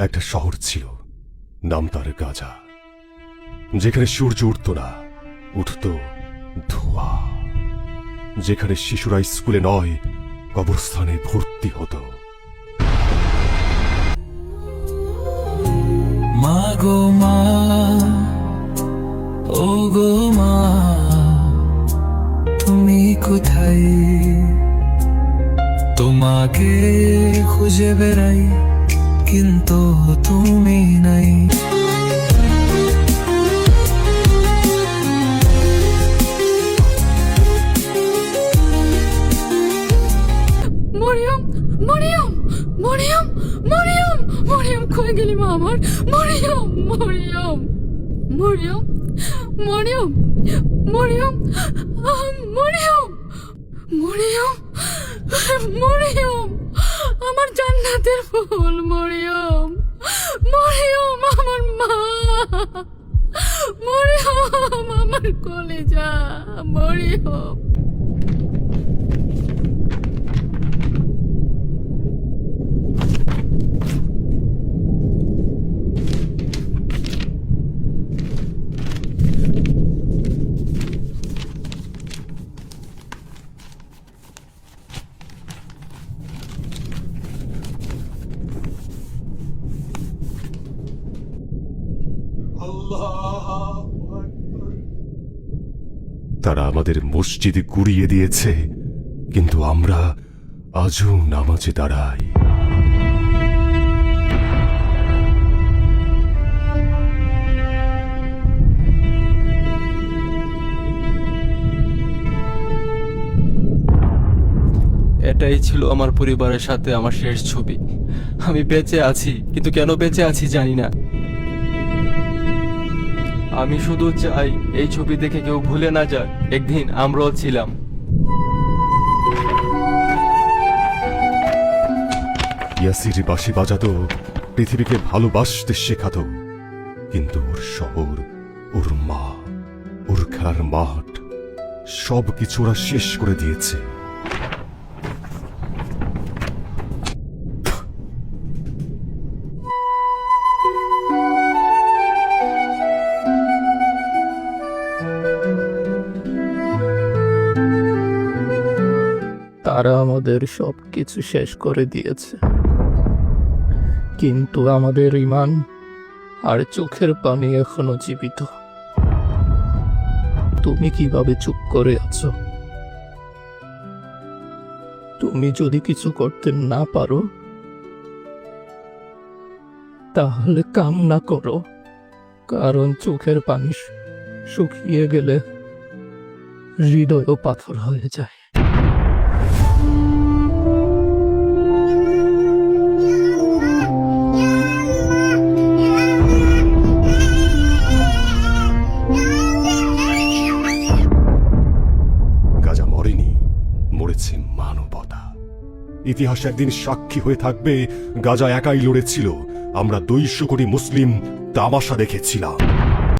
একটা শহর ছিল, নাম তার গাজা, যেখানে সূর্য উঠত না, উঠত ধোয়া, যেখানে শিশুরা স্কুলে নয়, কবরস্থানে ভর্তি হতো। মা গো মা, ও গো মা, তুমি কোথায়? তোমাকে খুঁজে বেড়াই। কিন্তু তুমি নাই। মরিয়ম মরিয়ম মরিয়ম মরিয়ম গেলি মা আমার? মরিয়ম মরিয়ম মরিয়ম মরিয়ম মরিয়ম মরিয়ম মরিয়ম, আমার জান্নাতের ফুল। মরিয়ম আমার কলেজা মরিয়ম তারা আমাদের মসজিদে গুড়িয়ে দিয়েছে, কিন্তু আমরা আজও নামাজে দাঁড়াই। এটাই ছিল আমার পরিবারের সাথে আমার শেষ ছবি। আমি বেঁচে আছি, কিন্তু কেন বেঁচে আছি জানি না। আমি শুধু চাই এই ছবি দেখে কেউ ভুলে না যাক, একদিন আমরাও ছিলাম। ইয়াসির বাঁশি বাজাতো, পৃথিবীকে ভালোবাসতে শেখাতো। কিন্তু ওর শহর, ওর মা, ওর খেলার মাঠ সব কিছু ওরা শেষ করে দিয়েছে। তারা আমাদের সব কিছু শেষ করে দিয়েছে। কিন্তু আমাদের ইমান আর চোখের পানি এখনও জীবিত। তুমি কীভাবে চুপ করে আছো? তুমি যদি কিছু করতে না পারো, তাহলে কাম না করো। কারণ চোখের পানি শুকিয়ে গেলে হৃদয়ও পাথর হয়ে যায়। ইতিহাস একদিন সাক্ষী হয়ে থাকবে গাজা একাই লড়েছিল। আমরা দুইশো কোটি মুসলিম তামাশা দেখেছিলাম।